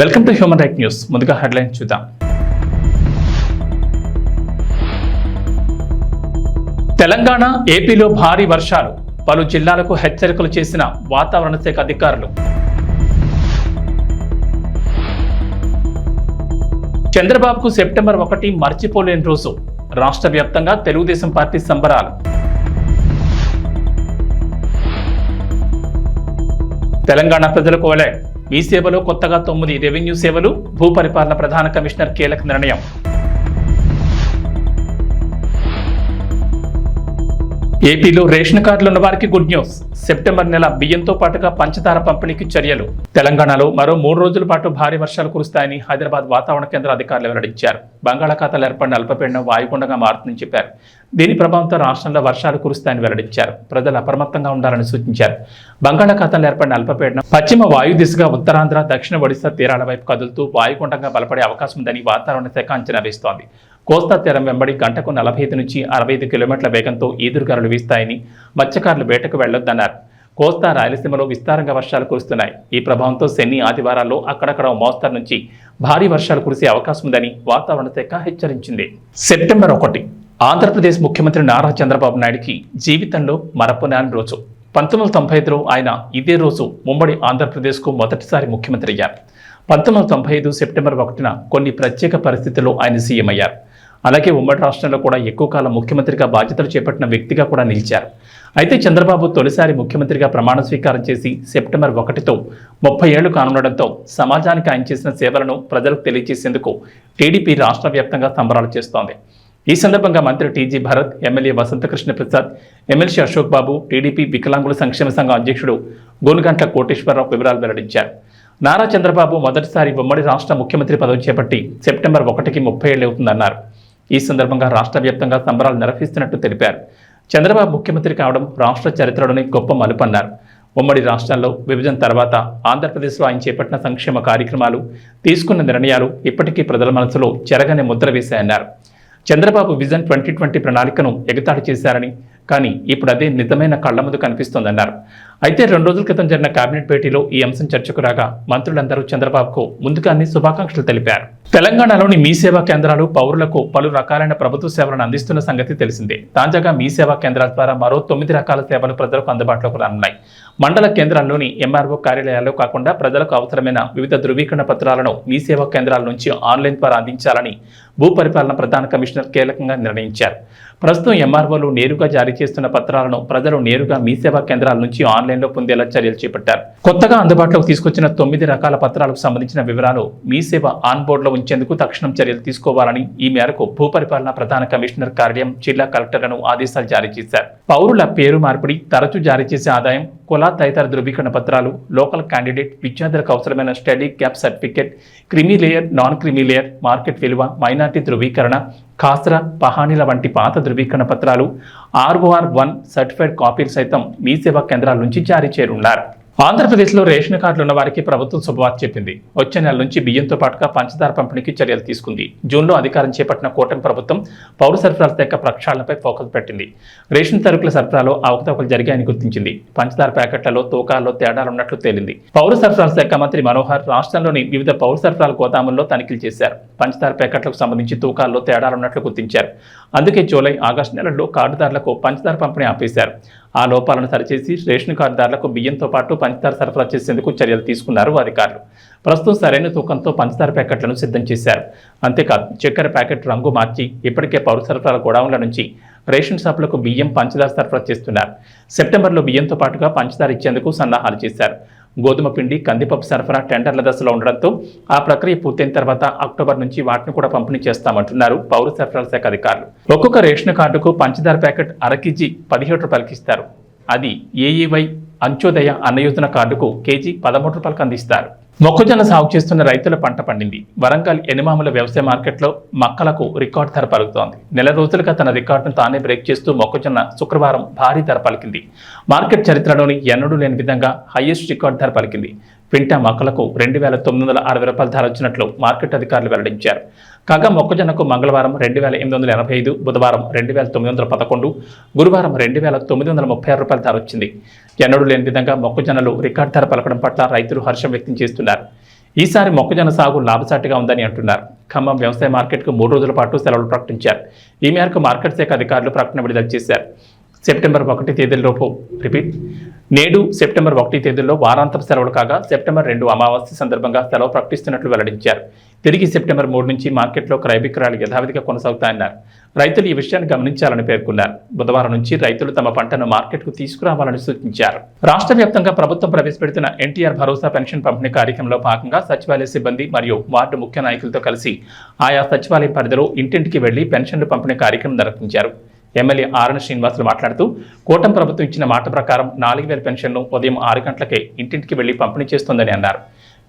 Welcome to human right news. ముందుగా headline చూద్దాం. తెలంగాణ ఏపీలో భారీ వర్షాలు. పలు జిల్లాలకు హెచ్చరికలు చేసిన వాతావరణ శాఖ అధికారులు. చంద్రబాబుకు సెప్టెంబర్ ఒకటి మర్చిపోలేని రోజు. రాష్ట్ర వ్యాప్తంగా తెలుగుదేశం పార్టీ సంబరాలు. తెలంగాణ ప్రజలకు వలె మీ సేవలో కొత్తగా తొమ్మిది రెవెన్యూ సేవలు భూపరిపాలన ప్రధాన కమిషనర్ కీలక నిర్ణయం. ఏపీలో రేషన్ కార్డులు ఉన్న వారికి గుడ్ న్యూస్. సెప్టెంబర్ నెల బియ్యంతో పాటుగా పంచదార పంపిణీకి చర్యలు. తెలంగాణలో మరో మూడు రోజుల పాటు భారీ వర్షాలు కురుస్తాయని హైదరాబాద్ వాతావరణ కేంద్ర అధికారులు వెల్లడించారు. బంగాళాఖాతాలు ఏర్పడిన అల్పపీడనం వాయుగుండంగా మారుతుందని చెప్పారు. దీని ప్రభావంతో రాష్ట్రంలో వర్షాలు కురుస్తాయని వెల్లడించారు. ప్రజలు అప్రమత్తంగా ఉండాలని సూచించారు. బంగాళాఖాతంలో ఏర్పడిన అల్పపీడనం పశ్చిమ వాయు దిశగా ఉత్తరాంధ్ర దక్షిణ ఒడిశా తీరాల వైపు కదులుతూ వాయుగుండంగా బలపడే అవకాశం ఉందని వాతావరణ శాఖ అంచనా వేస్తోంది. కోస్తా తీరం వెంబడి గంటకు నలభై ఐదు నుంచి అరవై ఐదు కిలోమీటర్ల వేగంతో ఈదురుగాలు వీస్తాయని మత్స్యకారులు వేటకు వెళ్ళొద్దన్నారు కోస్తా రాయలసీమలో విస్తారంగా వర్షాలు కురుస్తున్నాయి. ఈ ప్రభావంతో శని ఆదివారాల్లో అక్కడక్కడ మోస్తారు నుంచి భారీ వర్షాలు కురిసే అవకాశం ఉందని వాతావరణ శాఖ హెచ్చరించింది. సెప్టెంబర్ ఒకటి ఆంధ్రప్రదేశ్ ముఖ్యమంత్రి నారా చంద్రబాబు నాయుడికి జీవితంలో మరపునాని రోజు. పంతొమ్మిది వందల తొంభై ఐదులో ఆయన ఇదే రోజు ముంబడి ఆంధ్రప్రదేశ్కు మొదటిసారి ముఖ్యమంత్రి అయ్యారు. పంతొమ్మిది వందల తొంభై ఐదు సెప్టెంబర్ ఒకటిన కొన్ని ప్రత్యేక పరిస్థితుల్లో ఆయన సీఎం అయ్యారు. అలాగే ఉమ్మడి రాష్ట్రంలో కూడా ఎక్కువ కాలం ముఖ్యమంత్రిగా బాధ్యతలు చేపట్టిన వ్యక్తిగా కూడా నిలిచారు. అయితే చంద్రబాబు తొలిసారి ముఖ్యమంత్రిగా ప్రమాణ స్వీకారం చేసి సెప్టెంబర్ ఒకటితో ముప్పై ఏళ్ళు కానుండడంతో సమాజానికి ఆయన చేసిన సేవలను ప్రజలకు తెలియజేసేందుకు టీడీపీ రాష్ట్ర వ్యాప్తంగా సంబరాలు చేస్తోంది. ఈ సందర్భంగా మంత్రి TG Bharath MLA Vasantha Krishna Prasad MLC Ashok Babu TDP వికలాంగుల సంక్షేమ సంఘం అధ్యక్షుడు గోనుగంట్ల కోటేశ్వరరావు వివరాలు వెల్లడించారు. నారా చంద్రబాబు మొదటిసారి ఉమ్మడి రాష్ట్ర ముఖ్యమంత్రి పదవి చేపట్టి సెప్టెంబర్ ఒకటికి ముప్పై ఏళ్ళు అవుతుందన్నారు. ఈ సందర్భంగా రాష్ట్ర వ్యాప్తంగా సంబరాలు నిర్వహిస్తున్నట్టు తెలిపారు. చంద్రబాబు ముఖ్యమంత్రి కావడం రాష్ట్ర చరిత్రలోని గొప్ప మలుపన్నారు. ఉమ్మడి రాష్ట్రాల్లో విభజన తర్వాత ఆంధ్రప్రదేశ్లో ఆయన చేపట్టిన సంక్షేమ కార్యక్రమాలు తీసుకున్న నిర్ణయాలు ఇప్పటికీ ప్రజల మనసులో చెరగని ముద్ర వేశాయన్నారు. చంద్రబాబు విజన్ ట్వంటీ ట్వంటీ ప్రణాళికను ఎగతాళి చేశారని కానీ ఇప్పుడు అదే నిజమైన కళ్ళ ముందు కనిపిస్తోందన్నారు. అయితే రెండు రోజుల క్రితం జరిగిన కేబినెట్ భేటీలో ఈ అంశం చర్చకు రాగా మంత్రులందరూ చంద్రబాబుకు ముందుగానే శుభాకాంక్షలు తెలిపారు. తెలంగాణలోని మీ సేవా కేంద్రాలు పౌరులకు పలు రకాలైన ప్రభుత్వ సేవలను అందిస్తున్న సంగతి తెలిసిందే. తాజాగా మీ సేవా కేంద్రాల ద్వారా మరో తొమ్మిది రకాల సేవలు ప్రజలకు అందుబాటులోకి రానున్నాయి. మండల కేంద్రాల్లోని ఎంఆర్ఓ కార్యాలయాల్లో కాకుండా ప్రజలకు అవసరమైన వివిధ ధృవీకరణ పత్రాలను మీ సేవా కేంద్రాల నుంచి ఆన్లైన్ ద్వారా అందించాలని భూపరిపాలన ప్రధాన కమిషనర్ కీలకంగా నిర్ణయించారు. ప్రస్తుతం ఎంఆర్ఓలు నేరుగా జారీ చేస్తున్న పత్రాలను ప్రజలు నేరుగా మీ సేవా కేంద్రాల నుంచి ఆన్లైన్లో పొందేలా చర్యలు చేపట్టారు. కొత్తగా అందుబాటులోకి తీసుకొచ్చిన తొమ్మిది రకాల పత్రాలకు సంబంధించిన వివరాలు మీ సేవ ఆన్బోర్డులో ఉంచేందుకు తక్షణం చర్యలు తీసుకోవాలని ఈ మేరకు భూపరిపాలన ప్రధాన కమిషనర్ కార్యాలయం జిల్లా కలెక్టర్లను ఆదేశాలు జారీ చేశారు. పౌరుల పేరు మార్పిడి తరచూ జారీ చేసే ఆదాయం కుల తదితర ధృవీకరణ పత్రాలు లోకల్ క్యాండిడేట్ విద్యార్థులకు అవసరమైన study gap certificate creamy layer non creamy layer market విలువ మైనార్టీ ధృవీకరణ ఖాస్రా పహానీల వంటి పాత ధృవీకరణ పత్రాలు ఆర్ఓఆర్ వన్ సర్టిఫైడ్ కాపీలు సైతం మీ సేవా కేంద్రాల నుంచి జారీ చేయనున్నారు ఆంధ్రప్రదేశ్లో రేషన్ కార్డులు ఉన్న వారికి ప్రభుత్వం శుభవార్త చెప్పింది. వచ్చే నెల నుంచి బియ్యంతో పాటుగా పంచదార పంపిణీకి చర్యలు తీసుకుంది. జూన్లో అధికారం చేపట్టిన కూటమి ప్రభుత్వం పౌర సరఫరాల శాఖ ప్రక్షాళనపై ఫోకస్ పెట్టింది. రేషన్ సరుకుల సరఫరాలో అవకతవకలు జరిగాయని గుర్తించింది. పంచదార ప్యాకెట్లలో తూకాల్లో తేడాలు ఉన్నట్లు తేలింది. పౌర సరఫరాల శాఖ మంత్రి మనోహర్ రాష్ట్రంలోని వివిధ పౌర సరఫరాల గోదాముల్లో తనిఖీలు చేశారు. పంచదార ప్యాకెట్లకు సంబంధించి తూకాల్లో తేడాలున్నట్లు గుర్తించారు. అందుకే జూలై ఆగస్టు నెలల్లో కార్డుదారులకు పంచదార పంపిణీ ఆపేశారు. ఆ లోపాలను సరిచేసి రేషన్ కార్డుదారులకు బియ్యంతో పాటు పంచదార సరఫరా చేసేందుకు చర్యలు తీసుకున్నారు అధికారులు. ప్రస్తుతం సరైన తూకంతో పంచదార ప్యాకెట్లను సిద్ధం చేశారు. అంతేకాదు చక్కెర ప్యాకెట్ రంగు మార్చి ఇప్పటికే పౌర సరఫరాల గోడౌన్ల నుంచి రేషన్ షాపులకు బియ్యం పంచదార సరఫరా చేస్తున్నారు. సెప్టెంబర్లో బియ్యంతో పాటుగా పంచదార ఇచ్చేందుకు సన్నాహాలు చేశారు. గోధుమ పిండి కందిపప్పు సరఫరా టెండర్ల దశలో ఉండడంతో ఆ ప్రక్రియ పూర్తయిన తర్వాత అక్టోబర్ నుంచి వాటిని కూడా పంపిణీ చేస్తామంటున్నారు పౌర సరఫరాల శాఖ అధికారులు. ఒక్కొక్క రేషన్ కార్డుకు పంచదార ప్యాకెట్ అర కేజీ పదిహేడు రూపాయలకి ఇస్తారు. అది ఏఈవై అంత్యోదయ అన్నయోజన కార్డుకు కేజీ పదమూడు రూపాయలకు అందిస్తారు. మొక్కజొన్న సాగు చేస్తున్న రైతుల పంట పండింది. వరంగల్ ఎనిమాముల వ్యవసాయ మార్కెట్లో మక్కలకు రికార్డు ధర పలుకుతోంది. నెల రోజులుగా తన రికార్డును తానే బ్రేక్ చేస్తూ మొక్కజొన్న శుక్రవారం భారీ ధర పలికింది. మార్కెట్ చరిత్రలోని ఎన్నడూ లేని విధంగా హైయెస్ట్ రికార్డు ధర పలికింది. క్వింటా మొక్కలకు రెండు వేల తొమ్మిది వందల అరవై రూపాయల ధర వచ్చినట్లు మార్కెట్ అధికారులు వెల్లడించారు. కాగా మొక్కజొన్నకు మంగళవారం రెండు వేల ఎనిమిది వందల ఎనభై ఐదు బుధవారం రెండు వేల తొమ్మిది వందల పదకొండు గురువారం రెండు వేల తొమ్మిది వందల ముప్పై ఆరు రూపాయల ధర వచ్చింది. ఎన్నడూ లేని విధంగా మొక్కజొన్నలు రికార్డు ధర పలకడం పట్ల రైతులు హర్షం వ్యక్తం చేస్తున్నారు. ఈసారి మొక్కజొన్న సాగు లాభసాటిగా ఉందని అంటున్నారు. ఖమ్మం వ్యవసాయ మార్కెట్కు మూడు రోజుల పాటు సెలవులు ప్రకటించారు. ఈ మేరకు మార్కెట్ శాఖ అధికారులు ప్రకటన విడుదల చేశారు. సెప్టెంబర్ ఒకటి తేదీలోపు రిపీట్. నేడు సెప్టెంబర్ ఒకటి తేదీలో వారాంతపు సెలవులు కాగా సెప్టెంబర్ రెండు అమావాస్య సందర్భంగా సెలవు ప్రకటిస్తున్నట్లు వెల్లడించారు. తిరిగి సెప్టెంబర్ మూడు నుంచి మార్కెట్లో క్రయ విక్రయాలు యథావిధిగా కొనసాగుతాయన్నారు. రైతులు ఈ విషయాన్ని గమనించాలని పేర్కొన్నారు. బుధవారం నుంచి రైతులు తమ పంటను మార్కెట్కు తీసుకురావాలని సూచించారు. రాష్ట్ర వ్యాప్తంగా ప్రభుత్వం ప్రవేశపెడుతున్న ఎన్టీఆర్ భరోసా పెన్షన్ పంపిణీ కార్యక్రమంలో భాగంగా సచివాలయ సిబ్బంది మరియు వార్డు ముఖ్య నాయకులతో కలిసి ఆయా సచివాలయ పరిధిలో ఇంటింటికి వెళ్ళి పెన్షన్లు పంపిణీ కార్యక్రమం నిర్వహించారు. ఎమ్మెల్యే ఆరణ శ్రీనివాసులు మాట్లాడుతూ కూటమి ప్రభుత్వం ఇచ్చిన మాట ప్రకారం నాలుగు వేల పెన్షన్ను ఉదయం ఆరు గంటలకే ఇంటింటికి వెళ్ళి పంపిణీ చేస్తోందని అన్నారు.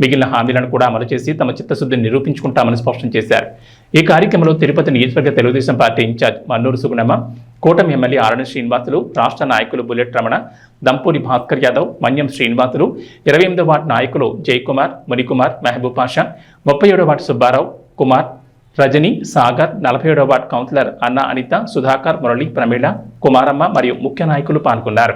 మిగిలిన హామీలను కూడా అమలు చేసి తమ చిత్తశుద్ధిని నిరూపించుకుంటామని స్పష్టం చేశారు. ఈ కార్యక్రమంలో తిరుపతి నియోజకవర్గ తెలుగుదేశం పార్టీ ఇన్ఛార్జ్ మన్నూరు సుగుణమ్మ కూటమి ఎమ్మెల్యే ఆరణి శ్రీనివాసులు రాష్ట్ర నాయకులు బుల్లెట్ రమణ దంపూరి భాస్కర్ యాదవ్ మన్యం శ్రీనివాసులు ఇరవై ఎనిమిదో వార్డు నాయకులు జయకుమార్ మునికుమార్ మహబూబ్ పాషా ముప్పై ఏడో వార్డు సుబ్బారావు కుమార్ రజని సాగర్ నలభై ఏడవ వార్డు కౌన్సిలర్ అన్న అనిత సుధాకర్ మురళి ప్రమీళ కుమారమ్మ మరియు ముఖ్య నాయకులు పాల్గొన్నారు.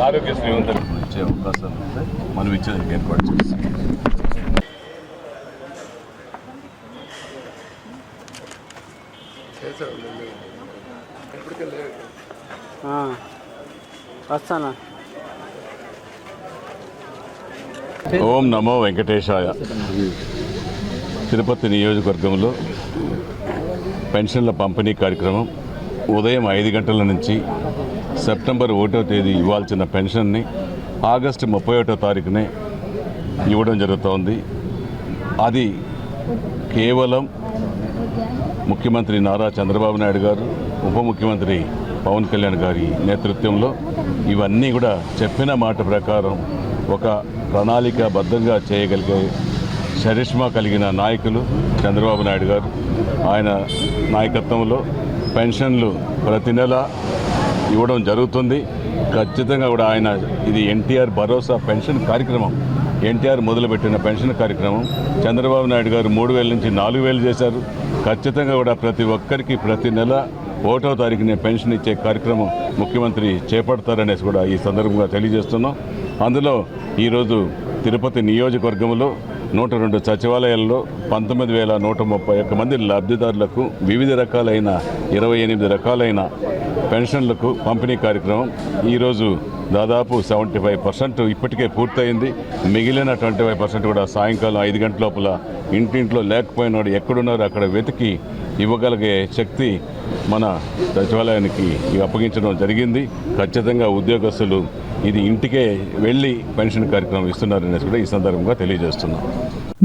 ఆరోగ్యశ్రీ ఉందని ఇచ్చే అవకాశాలు ఉంటాయి మనం ఇచ్చేదానికి ఏర్పాటు చేస్తాం వస్తానా? ఓం నమో వెంకటేశాయ. తిరుపతి నియోజకవర్గంలో పెన్షన్ల పంపిణీ కార్యక్రమం ఉదయం ఐదు గంటల నుంచి సెప్టెంబర్ ఒకటో తేదీ ఇవ్వాల్సిన పెన్షన్ని ఆగస్టు ముప్పై ఒకటో తారీఖునే ఇవ్వడం జరుగుతోంది. అది కేవలం ముఖ్యమంత్రి నారా చంద్రబాబు నాయుడు గారు ఉప ముఖ్యమంత్రి పవన్ కళ్యాణ్ గారి నేతృత్వంలో ఇవన్నీ కూడా చెప్పిన మాట ప్రకారం ఒక ప్రణాళికాబద్ధంగా చేయగలిగే చరిష్మా కలిగిన నాయకులు చంద్రబాబు నాయుడు గారు. ఆయన నాయకత్వంలో పెన్షన్లు ప్రతి నెల ఇవ్వడం జరుగుతుంది. ఖచ్చితంగా కూడా ఆయన ఇది ఎన్టీఆర్ భరోసా పెన్షన్ కార్యక్రమం. ఎన్టీఆర్ మొదలుపెట్టిన పెన్షన్ కార్యక్రమం చంద్రబాబు నాయుడు గారు మూడు వేల నుంచి నాలుగు వేలు చేశారు. ఖచ్చితంగా కూడా ప్రతి ఒక్కరికి ప్రతి నెల ఒకటో తారీఖునే పెన్షన్ ఇచ్చే కార్యక్రమం ముఖ్యమంత్రి చేపడతారనేసి కూడా ఈ సందర్భంగా తెలియజేస్తున్నాం. అందులో ఈరోజు తిరుపతి నియోజకవర్గంలో నూట రెండు సచివాలయాల్లో పంతొమ్మిది వేల నూట ముప్పై ఒక్క మంది లబ్ధిదారులకు వివిధ రకాలైన ఇరవై ఎనిమిది రకాలైన పెన్షన్లకు పంపిణీ కార్యక్రమం ఈరోజు దాదాపు సెవెంటీ ఫైవ్ పర్సెంట్ ఇప్పటికే పూర్తయింది. మిగిలిన ట్వంటీ ఫైవ్ పర్సెంట్ కూడా సాయంకాలం ఐదు గంటల లోపల ఇంటింట్లో లేకపోయినాడు ఎక్కడున్నారో అక్కడ వెతికి ఇవ్వగలిగే శక్తి మన సచివాలయానికి అప్పగించడం జరిగింది. ఖచ్చితంగా ఉద్యోగస్తులు ఇది ఇంటికే వెళ్ళి పెన్షన్ కార్యక్రమం ఇస్తున్నారనేసి కూడా ఈ సందర్భంగా తెలియజేస్తున్నాం.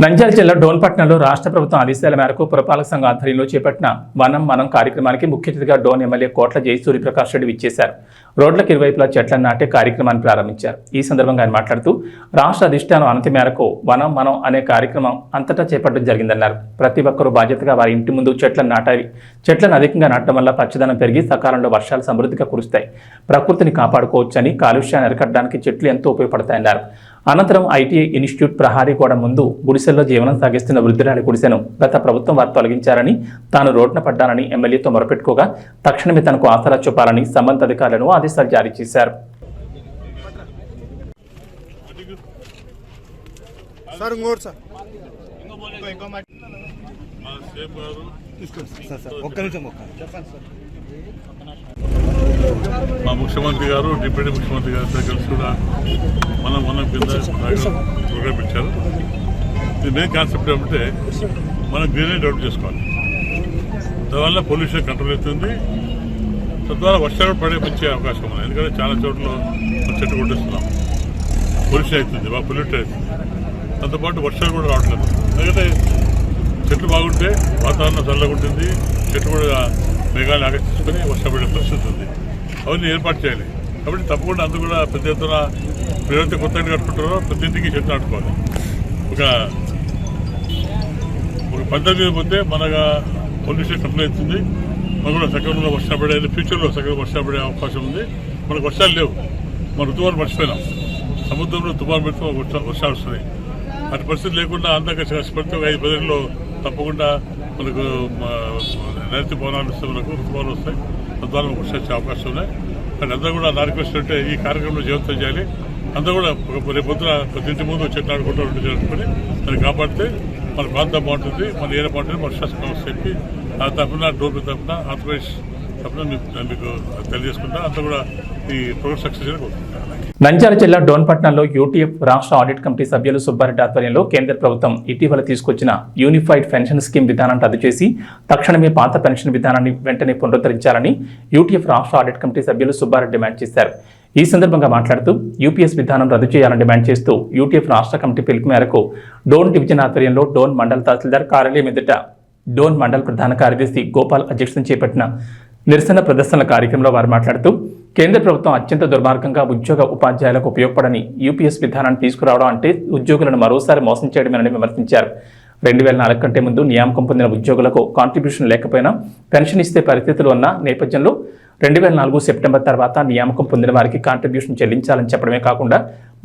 నంద్యాల జిల్లా డోన్పట్నంలో రాష్ట్ర ప్రభుత్వం ఆదేశాల మేరకు పురపాలక సంఘ ఆధ్వర్యంలో చేపట్టిన వనం మనం కార్యక్రమానికి ముఖ్య అతిథిగా డోన్ ఎమ్మెల్యే కోట్ల జయసూరి ప్రకాష్ రెడ్డి విచ్చేశారు. రోడ్లకు ఇరువైపులా చెట్లను నాటే కార్యక్రమాన్ని ప్రారంభించారు. ఈ సందర్భంగా ఆయన మాట్లాడుతూ రాష్ట్ర అధిష్టానం అనతి మేరకు వనం మనం అనే కార్యక్రమం అంతటా చేపట్టడం జరిగిందన్నారు. ప్రతి ఒక్కరూ బాధ్యతగా వారి ఇంటి ముందు చెట్లను నాటాలి చెట్లను అధికంగా నాటడం వల్ల పచ్చదనం పెరిగి సకాలంలో వర్షాలు సమృద్ధిగా కురుస్తాయి. ప్రకృతిని కాపాడుకోవచ్చని కాలుష్యాన్ని అరికట్టడానికి చెట్లు ఎంతో ఉపయోగపడతాయన్నారు. అనంతరం ఐటీఐ ఇన్స్టిట్యూట్ ప్రహారీ గోడ ముందు గుడిసెల్లో జీవనం సాగిస్తున్న వృద్ధురాలి గుడిసెను గత ప్రభుత్వం వారు తొలగించారని తాను రోడ్డున పడ్డానని ఎమ్మెల్యేతో మొరపెట్టుకోగా తక్షణమే తనకు ఆసరా చూపాలని సంబంధిత అధికారులను ఆదేశాలు జారీ చేశారు. సార్ ఇంకోటి సార్. సార్. సార్ ఒక్క నిమిషం ఒక్క చెప్పండి సార్. మా ముఖ్యమంత్రి గారు డిప్యూటీ ముఖ్యమంత్రి గారితో కలిసి కూడా మనం మనం కింద ప్రోగ్రామ్ ఇచ్చారు ఇది మెయిన్ కాన్సెప్ట్ ఏమంటే మనం గ్రీనరీ డెవలప్ చేసుకోవాలి. దానివల్ల పొల్యూషన్ కంట్రోల్ అవుతుంది. తద్వారా వర్షాలు పడే మంచి అవకాశం ఉంది. ఎందుకంటే చాలా చోట్ల చెట్టు కొట్టేస్తున్నాం. పొల్యూషన్ అవుతుంది బాగా పొల్యూట్ అవుతుంది. దాంతోపాటు వర్షాలు కూడా రావట్లేదు. ఎందుకంటే చెట్లు బాగుంటే వాతావరణం చల్లగా ఉంటుంది. చెట్లు కూడా మేఘాలు ఆకర్షించుకొని వర్షం పడే పరిస్థితి ఉంది. అవన్నీ ఏర్పాటు చేయాలి. కాబట్టి తప్పకుండా అందరూ కూడా పెద్ద ఎత్తున మీరు ఎవరైతే కొత్త ఇంటి కట్టుకుంటారో ప్రతి ఇంటికి చెట్లు నాటుకోవాలి. ఒక ఒక పద్ధతి పోతే మనగా పొల్యూషన్ కంప్లైంట్ అవుతుంది మనకు కూడా సకాలంలో వర్షం పడే ఫ్యూచర్లో సగం వర్షం పడే అవకాశం ఉంది. మనకు వర్షాలు లేవు. మన ఋతువాలు మర్చిపోయినాం. సముద్రంలో తుఫాను పెడితే మనకు వర్షాలు వస్తున్నాయి. అటు పరిస్థితి లేకుండా అందాక కష్టపడితే ఒక ఐదు పదేళ్ళలో తప్పకుండా మనకు నైరుతి పవనాలు వస్తాయి. వస్తాయి తద్వారా వచ్చే అవకాశం ఉన్నాయి. కానీ అందరూ కూడా నా రిక్వెస్ట్ అంటే ఈ కార్యక్రమంలో జీవితం చేయాలి. అందరూ కూడా రేపు పొద్దున ప్రతి ఇంటి ముందు చెట్లు ఆడుకుంటూ చేసుకుని దాన్ని కాపాడితే మన ప్రాంతం బాగుంటుంది మన ఏరియా బాగుంటుంది మన శాసనం చెప్పి ఆ తప్పున డోర్ తప్పున ఆంధ్రప్రదేశ్ తప్పున మీకు మీకు తెలియజేసుకుంటా. అంతా కూడా ఈ ప్రోగ్రెస్ సక్సెస్ కోరుకుంటున్నాను. నంద్యాల జిల్లా డోన్పట్నంలో యూటీఎఫ్ రాష్ట్ర ఆడిట్ కమిటీ సభ్యులు సుబ్బారెడ్డి ఆధ్వర్యంలో కేంద్ర ప్రభుత్వం ఇటీవల తీసుకొచ్చిన యూనిఫైడ్ పెన్షన్ స్కీమ్ విధానాన్ని రద్దు చేసి తక్షణమే పాత పెన్షన్ విధానాన్ని వెంటనే పునరుద్ధరించాలని యూటీఎఫ్ రాష్ట్ర ఆడిట్ కమిటీ సభ్యులు సుబ్బారెడ్డి డిమాండ్ చేశారు. ఈ సందర్భంగా మాట్లాడుతూ యూపీఎస్ విధానం రద్దు చేయాలని డిమాండ్ చేస్తూ యూటీఎఫ్ రాష్ట్ర కమిటీ పిలుపు మేరకు డోన్ డివిజన్ ఆధ్వర్యంలో డోన్ మండల తహసీల్దార్ కార్యాలయం ఎదుట డోన్ మండల ప్రధాన కార్యదర్శి గోపాల్ అధ్యక్షతను చేపట్టిన నిరసన ప్రదర్శనల కార్యక్రమంలో వారు మాట్లాడుతూ కేంద్ర ప్రభుత్వం అత్యంత దుర్మార్గంగా ఉద్యోగ ఉపాధ్యాయులకు ఉపయోగపడని యూపీఎస్ విధానాన్ని తీసుకురావడం అంటే ఉద్యోగులను మరోసారి మోసం చేయడమేనని విమర్శించారు. రెండు వేల నాలుగు కంటే ముందు నియామకం పొందిన ఉద్యోగులకు కాంట్రిబ్యూషన్ లేకపోయినా పెన్షన్ ఇస్తే పరిస్థితులు ఉన్న నేపథ్యంలో రెండు వేల నాలుగు సెప్టెంబర్ తర్వాత నియామకం పొందిన వారికి కాంట్రిబ్యూషన్ చెల్లించాలని చెప్పడమే కాకుండా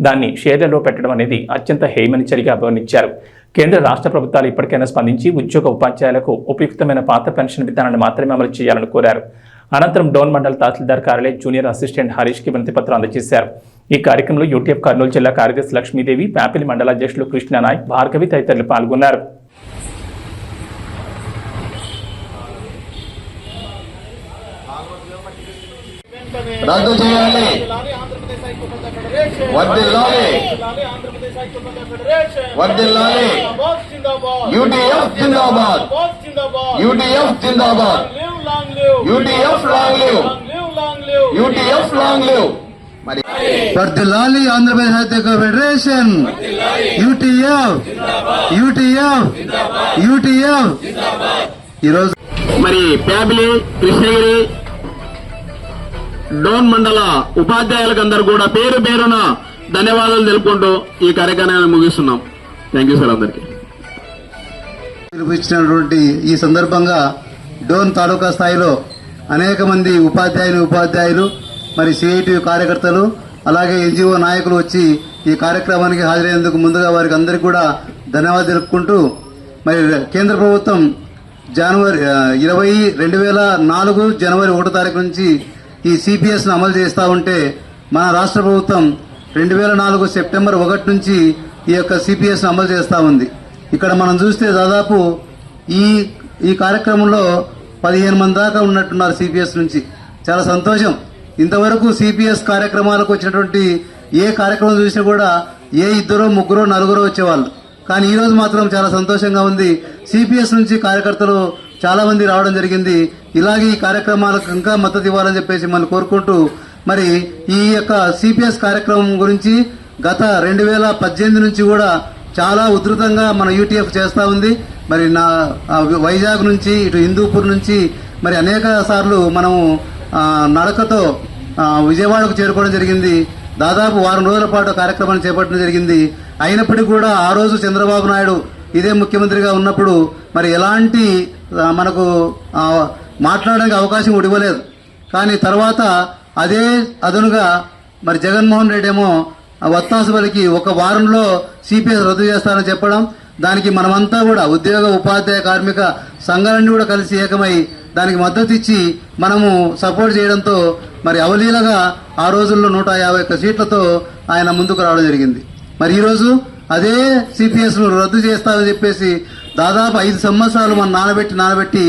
దాన్ని షేర్లలో పెట్టడం అనేది అత్యంత హేయమని చర్యగా అభివర్ణించారు కేంద్ర రాష్ట్ర ప్రభుత్వాలు ఇప్పటికైనా స్పందించి ఉద్యోగ ఉపాధ్యాయులకు ఉపయుక్తమైన పాత పెన్షన్ విధానాన్ని మాత్రమే అమలు చేయాలని కోరారు. అనంతరం డోన్ మండల్ తహసీల్దార్ కార్యాలయ జూనియర్ అసిస్టెంట్ హరీష్కి వినతి పత్రం అందజేశారు. ఈ కార్యక్రమంలో యూటీఎఫ్ కర్నూలు జిల్లా కార్యదర్శి లక్ష్మీదేవి ప్యాపిలి మండల అధ్యక్షులు కృష్ణనాయక్ భార్గవి తదితరులు పాల్గొన్నారు. రద్దు చేయాలి వర్దిల్లాలి. వర్దిల్లాలి. యూటీఎఫ్ జిందాబాద్. యూటీఎఫ్ జిందాబాద్. UTF long live. UTF long live. మరి వర్ధిల్లాలి ఆంధ్రప్రదేశ్ సాహిత్య ఫెడరేషన్. UTF UTF UTF. ఈరోజు మరి ప్యాబిలి కృష్ణగిరి డోన్ మండల ఉపాధ్యాయులకు అందరూ కూడా పేరు పేరున ధన్యవాదాలు తెలుపుకుంటూ ఈ కార్యక్రమాన్ని ముగిస్తున్నాం. థ్యాంక్ యూ సార్ అందరికీ. పిలుపుచ్చినటువంటి ఈ సందర్భంగా డోన్ తాలూకా స్థాయిలో అనేక మంది ఉపాధ్యాయులు ఉపాధ్యాయులు మరి సిఐటి కార్యకర్తలు అలాగే ఎన్జిఓ నాయకులు వచ్చి ఈ కార్యక్రమానికి హాజరైనందుకు ముందుగా వారికి అందరికీ కూడా ధన్యవాదాలు తెలుపుకుంటూ మరి కేంద్ర ప్రభుత్వం జనవరి ఇరవై రెండు వేల నాలుగు జనవరి ఒకటో తారీఖు నుంచి ఈ సిపిఎస్ను అమలు చేస్తూ ఉంటే మన రాష్ట్ర ప్రభుత్వం రెండు వేల నాలుగు సెప్టెంబర్ ఒకటి నుంచి ఈ యొక్క సిపిఎస్ను అమలు చేస్తూ ఉంది. ఇక్కడ మనం చూస్తే దాదాపు ఈ ఈ కార్యక్రమంలో పదిహేను మంది దాకా ఉన్నట్టున్నారు సిపిఎస్ నుంచి. చాలా సంతోషం. ఇంతవరకు సిపిఎస్ కార్యక్రమాలకు వచ్చినటువంటి ఏ కార్యక్రమం చూసినా కూడా ఏ ఇద్దరో ముగ్గురో నలుగురో వచ్చేవాళ్ళు. కానీ ఈరోజు మాత్రం చాలా సంతోషంగా ఉంది. సిపిఎస్ నుంచి కార్యకర్తలు చాలామంది రావడం జరిగింది. ఇలాగే ఈ కార్యక్రమాలకు ఇంకా మద్దతు ఇవ్వాలని చెప్పేసి మనం కోరుకుంటూ మరి ఈ యొక్క సిపిఎస్ కార్యక్రమం గురించి గత రెండు వేల పద్దెనిమిది నుంచి కూడా చాలా ఉధృతంగా మన యూటీఎఫ్ చేస్తూ ఉంది. మరి నా వైజాగ్ నుంచి ఇటు హిందూపూర్ నుంచి మరి అనేక సార్లు మనము నడకతో విజయవాడకు చేరుకోవడం జరిగింది. దాదాపు వారం రోజుల పాటు కార్యక్రమాన్ని చేపట్టడం జరిగింది. అయినప్పటికీ కూడా ఆ రోజు చంద్రబాబు నాయుడు ఇదే ముఖ్యమంత్రిగా ఉన్నప్పుడు మరి ఎలాంటి మనకు మాట్లాడడానికి అవకాశం ఇవ్వలేదు. కానీ తర్వాత అదే అదనుగా మరి జగన్మోహన్ రెడ్డి ఏమో వత్తాసు ఒక వారంలో సిపిఎస్ రద్దు చేస్తారని చెప్పడం దానికి మనమంతా కూడా ఉద్యోగ ఉపాధ్యాయ కార్మిక సంఘాలన్నీ కూడా కలిసి ఏకమై దానికి మద్దతు ఇచ్చి మనము సపోర్ట్ చేయడంతో మరి అవలీలగా ఆ రోజుల్లో నూట యాభై ఒక్క సీట్లతో ఆయన ముందుకు రావడం జరిగింది. మరి ఈరోజు అదే సిపిఎస్ను రద్దు చేస్తామని చెప్పేసి దాదాపు ఐదు సంవత్సరాలు మనం నానబెట్టి నానబెట్టి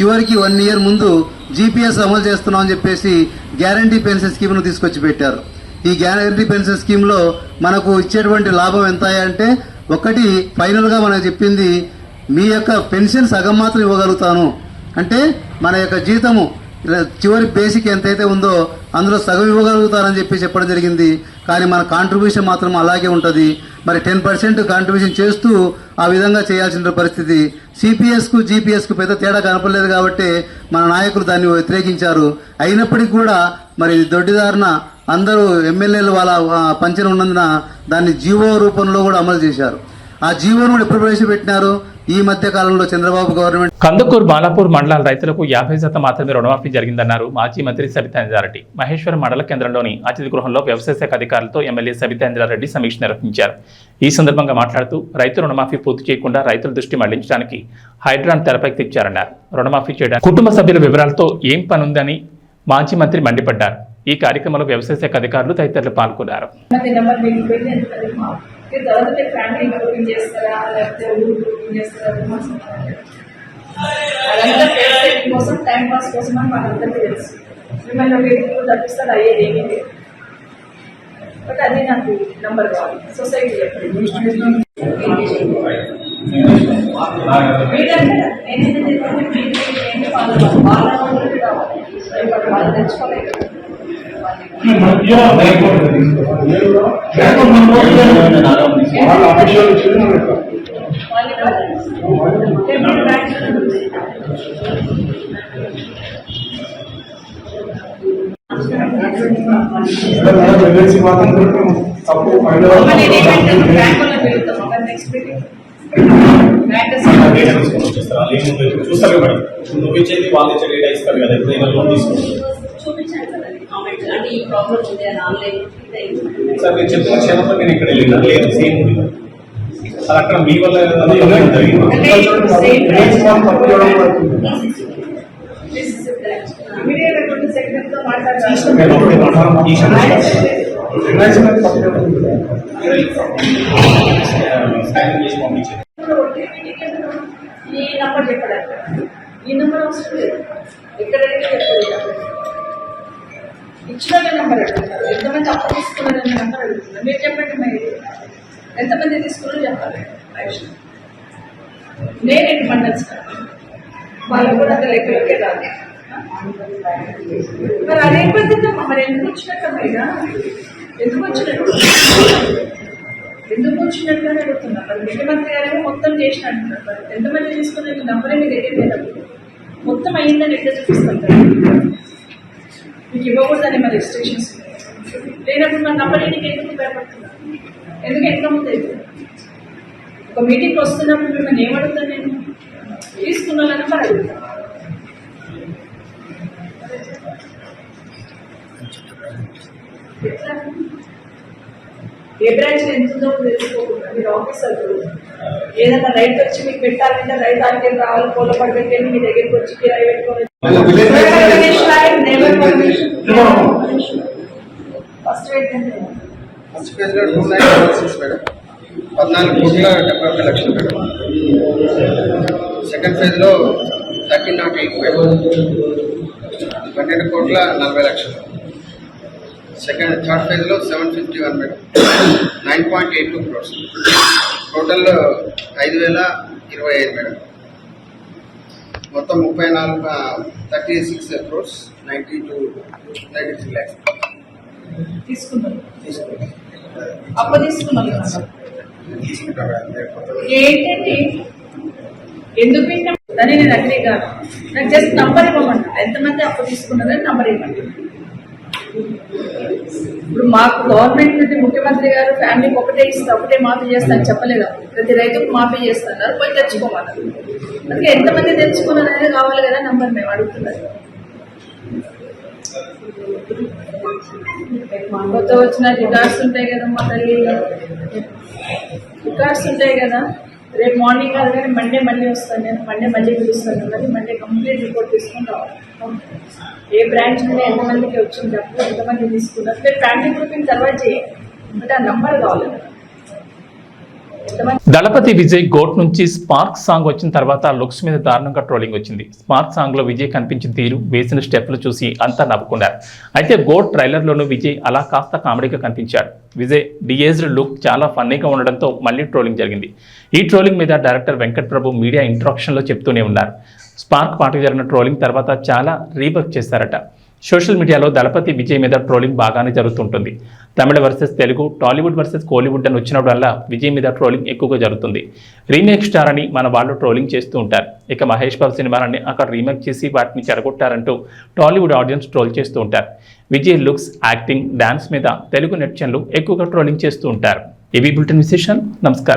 చివరికి వన్ ఇయర్ ముందు జీపీఎస్ అమలు చేస్తున్నామని చెప్పేసి గ్యారంటీ పెన్షన్ స్కీమ్ను తీసుకొచ్చి పెట్టారు ఈ గ్యారంటీ పెన్షన్ స్కీమ్లో మనకు ఇచ్చేటువంటి లాభం ఎంత అంటే ఒకటి ఫైనల్గా మనకు చెప్పింది మీ యొక్క పెన్షన్ సగం మాత్రం ఇవ్వగలుగుతాను. అంటే మన యొక్క జీతము చివరి బేసిక్ ఎంతైతే ఉందో అందులో సగం ఇవ్వగలుగుతారని చెప్పి చెప్పడం జరిగింది. కానీ మన కాంట్రిబ్యూషన్ మాత్రం అలాగే ఉంటుంది. మరి టెన్ పర్సెంట్ కాంట్రిబ్యూషన్ చేస్తూ ఆ విధంగా చేయాల్సిన పరిస్థితి. సిపిఎస్కు జీపీఎస్కు పెద్ద తేడా కనపడలేదు కాబట్టి మన నాయకులు దాన్ని వ్యతిరేకించారు. అయినప్పటికీ కూడా మరి ఇది అందరూ ఎమ్మెల్యేలు వాళ్ళ పంచన ఉన్నందున దాన్ని జీవో రూపంలో కూడా అమలు చేశారు. ఆ జీవోను కూడా ఎప్పుడు ప్రవేశపెట్టినారు? ఈ మధ్య కాలంలో చంద్రబాబు గవర్నమెంట్ కందుకూరు బాలాపూర్ మండలాల రైతులకు యాభై శాతం మాత్రమే రుణమాఫీ జరిగిందన్నారు మాజీ మంత్రి సబితాంజారెడ్డి. మహేశ్వరం మండల కేంద్రంలోని అతిథి గృహంలో వ్యవసాయ శాఖ అధికారులతో ఎమ్మెల్యే సబితాంజారెడ్డి సమీక్ష నిర్వహించారు. ఈ సందర్భంగా మాట్లాడుతూ రైతు రుణమాఫీ పూర్తి చేయకుండా రైతుల దృష్టి మళ్ళించడానికి హైడ్రాన్ తెరపైకి తెచ్చారన్నారు. రుణమాఫీ చేయడానికి కుటుంబ సభ్యుల వివరాలతో ఏం పనుందని మాజీ మంత్రి మండిపడ్డారు. ఈ కార్యక్రమంలో వ్యవసాయ శాఖ అధికారులు తదితరులు పాల్గొన్నారు కోసం టైం పాస్ కోసం అని తెలుసు మిమ్మల్ని వీటికి తప్పిస్తారు అయ్యేది ఏమీ లేదు బట్ అది నాకు నంబర్ కావాలి సొసైటీ ఏంటి వాళ్ళ వాళ్ళ వాళ్ళు తెచ్చుకోలేదు నెక్స్ట్ మీటింగ్ చూస్తారు ఇచ్చేది వాళ్ళు ఇచ్చే డేటా ఇస్తారు కదా. ఎప్పుడైనా లోన్ తీసుకుంటారు. కామెంట్ అంటే ఈ ప్రాబ్లం ఉంది అని ఆన్లైన్ సార్ మీరు చెప్పిన నేను ఇక్కడ వెళ్ళినా. లేదు సేమ్. ఉంది అది అక్కడ మీ వల్ల అది ఎవరైనా జరిగింది మేము ఒకటి మాట్లాడడం ఈ క్షణం స్కానింగ్ చేసి పంపించారు ఈ నంబర్ చెప్పడానికి ఈ నంబర్ అవసరం లేదు. ఎక్కడైతే చెప్పలేదు. ఇచ్చిన నెంబర్ అడుగుతారు ఎంతమంది అప్పు తీసుకున్నారనే నెంబర్ అడుగుతున్నారు. మీరు చెప్పండి మరి. ఎంతమంది తీసుకున్నారో చెప్పాలి రైట్. నేను ఇండిపెండెన్స్ వాళ్ళు కూడా అంత లెక్కలోకే రాదు మరి అదే పద్ధతి మరి ఎందుకు వచ్చినట్టు పైగా ఎందుకు వచ్చినట్టు? ఎందుకు వచ్చినట్టు అని అడుగుతున్నారు మరి ముఖ్యమంత్రి గారేమో మొత్తం చేసిన అంటున్నారు ఎంతమంది తీసుకున్న నంబరే మీ దగ్గర లేదు మొత్తం అయ్యిందని ఎట్లా చూపిస్తారు? మీకు ఇవ్వకూడదని మరి రిస్ట్రిక్షన్స్ లేనప్పుడు మన నంబర్ నీకు ఎందుకు భయపడుతున్నారు? ఎందుకు ఎంత ముందు ఒక మీటింగ్ వస్తున్నప్పుడు మిమ్మల్ని ఏమడుగుతాను నేను? తీసుకున్న వాళ్ళ నెంబర్ అడుగుతాను ఏ బ్రాంచ్ ఎంత ఉందో తెలుసుకోకుండా మీరు ఆఫీసర్ ఏదైనా రైట్ వచ్చి మీకు పెట్టాలంటే రైట్ ఆర్కే రావాలి పూల పడబెట్టండి మీ దగ్గరికి వచ్చి కిరాయి పెట్టుకోవాలి ఫస్ట్ ఫేజ్లో two nine double six madam పద్నాలుగు కోట్ల డెబ్బై ఒక్క లక్షలు మేడం సెకండ్ ఫేజ్లో థర్టీన్ నాట్ ఎయిట్ మేడం పన్నెండు కోట్ల నలభై లక్షలు సెకండ్ థర్డ్ ఫేజ్లో seven fifty one madam nine point eight two crores total ఐదు వేల ఇరవై ఐదు మేడం మొత్తం ముప్పై నాలుగు thirty six crores ninety two ninety three lakhs. తీసుకున్నాను తీసుకుంటాం అప్ప తీసుకున్నాను ఏంటండి? ఎందుకు అని నేను అగ్రీ కాదు. నాకు జస్ట్ నంబర్ ఇవ్వమంటా ఎంతమంది అప్పు తీసుకున్నారని నంబర్ ఇవ్వండి. ఇప్పుడు మాకు గవర్నమెంట్ నుండి ముఖ్యమంత్రి గారు ఫ్యామిలీకి ఒకటే ఇస్తే ఒకటే మాఫీ చేస్తా అని చెప్పలేదా? ప్రతి రైతుకు మాఫీ చేస్తున్నారు పోయి తెచ్చుకోమన్నారు. అందుకే ఎంతమంది తెచ్చుకున్నారు అనేది కావాలి కదా నంబర్ మేము అడుగుతున్నారు కొత్త వచ్చిన రికార్డ్స్ ఉంటాయి కదా మా తల్లి. రికార్డ్స్ ఉంటాయి కదా. రేపు మార్నింగ్ కాదు కానీ మండే మళ్ళీ వస్తాను నేను. మండే మళ్ళీ పిలుస్తాను. మరి మండే కంప్లీట్ రిపోర్ట్ తీసుకుని రావాలి ఏ బ్రాంచ్ నుండి ఎంతమందికి వచ్చిన డబ్బు ఎంతమంది తీసుకున్నారు. మీరు ఫ్యామిలీ గ్రూపింగ్ తర్వాత చేయాలి బట్ ఆ నంబర్ కావాలి. దళపతి విజయ్ గోట్ నుంచి స్పార్క్ సాంగ్ వచ్చిన తర్వాత లుక్స్ మీద దారుణంగా ట్రోలింగ్ వచ్చింది. స్పార్క్ సాంగ్లో విజయ్ కనిపించిన తీరు వేసిన స్టెప్లు చూసి అంతా నవ్వుకున్నారు. అయితే గోట్ ట్రైలర్ లోనూ విజయ్ అలా కాస్త కామెడీగా కనిపించాడు. విజయ్ డిఏజ్డ్ లుక్ చాలా ఫన్నీగా ఉండడంతో మళ్ళీ ట్రోలింగ్ జరిగింది. ఈ ట్రోలింగ్ మీద డైరెక్టర్ వెంకట్ ప్రభు మీడియా ఇంట్రాక్షన్లో చెప్తూనే ఉన్నారు. స్పార్క్ పాటకు జరిగిన ట్రోలింగ్ తర్వాత చాలా రీవర్క్ చేశారట. సోషల్ మీడియాలో దళపతి విజయ్ మీద ట్రోలింగ్ బాగానే జరుగుతుంటుంది. తమిళ వర్సెస్ తెలుగు టాలీవుడ్ వర్సెస్ కోలీవుడ్ అని వచ్చినప్పుడల్లా విజయ్ మీద ట్రోలింగ్ ఎక్కువగా జరుగుతుంది. రీమేక్ స్టార్ అని మన వాళ్ళు ట్రోలింగ్ చేస్తూ ఉంటారు. ఇక మహేష్ బాబు సినిమాలన్నీ అక్కడ రీమేక్ చేసి వాటిని చెరగొట్టారంటూ టాలీవుడ్ ఆడియన్స్ ట్రోల్ చేస్తూ ఉంటారు. విజయ్ లుక్స్ యాక్టింగ్ డాన్స్ మీద తెలుగు నెటిజన్లు ఎక్కువగా ట్రోలింగ్ చేస్తూ ఉంటారు. ఏబీ బులెటిన్ విశేషాలు. నమస్కారం.